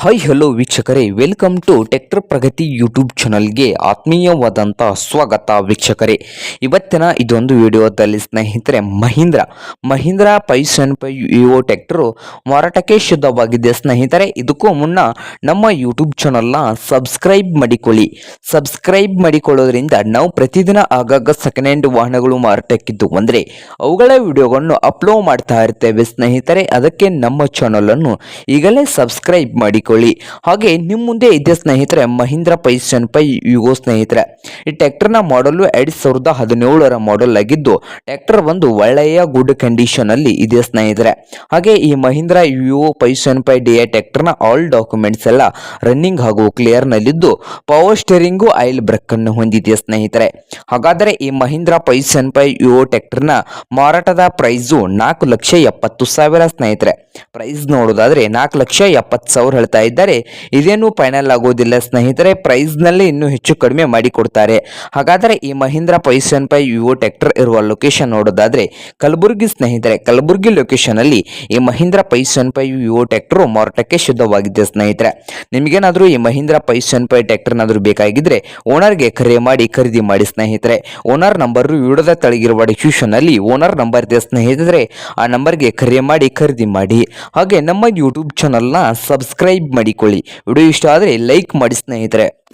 Hi hello ವೀಕ್ಷಕರೇ. Welcome to tractor Pragati YouTube ಚಾನಲ್ಗೆ ಆತ್ಮೀಯವಾದಂಥ ಸ್ವಾಗತ ವೀಕ್ಷಕರೇ. ಇವತ್ತಿನ ಇದೊಂದು ವಿಡಿಯೋದಲ್ಲಿ ಸ್ನೇಹಿತರೆ, Mahindra. Mahindra five seven five EO tractor ಮಾರಾಟಕ್ಕೆ ಶುದ್ಧವಾಗಿದೆ ಸ್ನೇಹಿತರೆ. ಇದಕ್ಕೂ ಮುನ್ನ ನಮ್ಮ ಯೂಟ್ಯೂಬ್ ಚಾನಲ್ನ ಸಬ್ಸ್ಕ್ರೈಬ್ ಮಾಡಿಕೊಳ್ಳಿ. ಸಬ್ಸ್ಕ್ರೈಬ್ ಮಾಡಿಕೊಳ್ಳೋದ್ರಿಂದ ನಾವು ಪ್ರತಿದಿನ ಆಗಾಗ ಸೆಕೆಂಡ್ ಹ್ಯಾಂಡ್ ವಾಹನಗಳು ಮಾರಾಟಕ್ಕಿದ್ದು. ಅಂದರೆ ಅವುಗಳ ವಿಡಿಯೋಗಳನ್ನು ಅಪ್ಲೋಡ್ ಮಾಡ್ತಾ ಇರ್ತೇವೆ ಸ್ನೇಹಿತರೆ. ಅದಕ್ಕೆ ನಮ್ಮ ಚಾನಲನ್ನು ಈಗಲೇ ಸಬ್ಸ್ಕ್ರೈಬ್ ಮಾಡಿಕೊಳ್ಳಿ. ಹಾಗೆ ನಿಮ್ಮ ಮುಂದೆ ಇದೆ ಸ್ನೇಹಿತರೆ, ಮಹೀಂದ್ರ ಪೈಸನ್ ಪೈ ಯುಗೋ ಸ್ನೇಹಿತರೆ. ಈ ಟ್ರ್ಯಾಕ್ಟರ್ನ ಮಾಡಲು ಎರಡು ಸಾವಿರದ ಹದಿನೇಳರ ಮಾಡೆಲ್ ಆಗಿದ್ದು, ಟ್ರ್ಯಾಕ್ಟರ್ ಒಂದು ಒಳ್ಳೆಯ ಗುಡ್ ಕಂಡೀಷನ್ ಅಲ್ಲಿ ಇದೆ ಸ್ನೇಹಿತರೆ. ಹಾಗೆ ಈ ಮಹೀಂದ್ರ ಯುಒ ಪೈಸನ್ ಪೈ ಡಿ ಎ ಟ್ರ್ಯಾಕ್ಟರ್ನ ಆಲ್ ಡಾಕ್ಯುಮೆಂಟ್ಸ್ ಎಲ್ಲ ರನ್ನಿಂಗ್ ಹಾಗೂ ಕ್ಲಿಯರ್ ನಲ್ಲಿದ್ದು ಪವರ್ ಸ್ಟೇರಿಂಗು ಆಯಿಲ್ ಬ್ರೇಕ್ ಅನ್ನು ಹೊಂದಿದೆ ಸ್ನೇಹಿತರೆ. ಹಾಗಾದರೆ ಈ ಮಹೀಂದ್ರ ಪೈಸನ್ ಪೈ ಯುಒ ಟ್ರ್ಯಾಕ್ಟರ್ನ ಮಾರಾಟದ ಪ್ರೈಸು ನಾಲ್ಕು ಲಕ್ಷ ಎಪ್ಪತ್ತು ಸಾವಿರ ಸ್ನೇಹಿತರೆ. ಪ್ರೈಸ್ ನೋಡೋದಾದ್ರೆ ನಾಲ್ಕು ಲಕ್ಷ ಎಪ್ಪತ್ತು ಸಾವಿರ ಹೇಳ್ತಾ ಇದ್ದಾರೆ. ಇದೇನು ಫೈನಲ್ ಆಗೋದಿಲ್ಲ ಸ್ನೇಹಿತರೆ. ಪ್ರೈಸ್ನಲ್ಲಿ ಇನ್ನೂ ಹೆಚ್ಚು ಕಡಿಮೆ ಮಾಡಿ ಕೊಡ್ತಾರೆ. ಹಾಗಾದರೆ ಈ ಮಹೀಂದ್ರ ಪೈಸನ್ ಪೈ ವಿವೋ ಟ್ರ್ಯಾಕ್ಟರ್ ಇರುವ ಲೊಕೇಶನ್ ನೋಡೋದಾದ್ರೆ ಕಲಬುರಗಿ ಸ್ನೇಹಿತರೆ. ಕಲಬುರಗಿ ಲೊಕೇಶನ್ ಅಲ್ಲಿ ಈ ಮಹೀಂದ್ರ ಪೈಸನ್ ಪೈ ವಿವೋ ಟ್ರ್ಯಾಕ್ಟರ್ ಮಾರಾಟಕ್ಕೆ ಶುದ್ಧವಾಗಿದೆ ಸ್ನೇಹಿತರೆ. ನಿಮಗೇನಾದರೂ ಈ ಮಹೀಂದ್ರ ಪೈಸನ್ ಪೈ ಟ್ರ್ಯಾಕ್ಟರ್ನಾದರೂ ಬೇಕಾಗಿದ್ರೆ ಓನರ್ಗೆ ಕರೆ ಮಾಡಿ ಖರೀದಿ ಮಾಡಿ ಸ್ನೇಹಿತರೆ. ಓನರ್ ನಂಬರ್ ವಿಡಿಯೋದ ತಳಗಿರುವ ಡಿಸ್ಕ್ರಿಪ್ಷನ್ ಅಲ್ಲಿ ಓನರ್ ನಂಬರ್ ಇದೆ ಸ್ನೇಹಿತರೆ. ಆ ನಂಬರ್ಗೆ ಕರೆ ಮಾಡಿ ಖರೀದಿ ಮಾಡಿ. ಹಾಗೆ ನಮ್ಮ ಯೂಟ್ಯೂಬ್ ಚಾನಲ್ನ ಮಾಡಿಕೊಳ್ಳಿ. ವಿಡಿಯೋ ಇಷ್ಟ ಆದರೆ ಲೈಕ್ ಮಾಡಿ ಸ್ನೇಹಿತರೆ.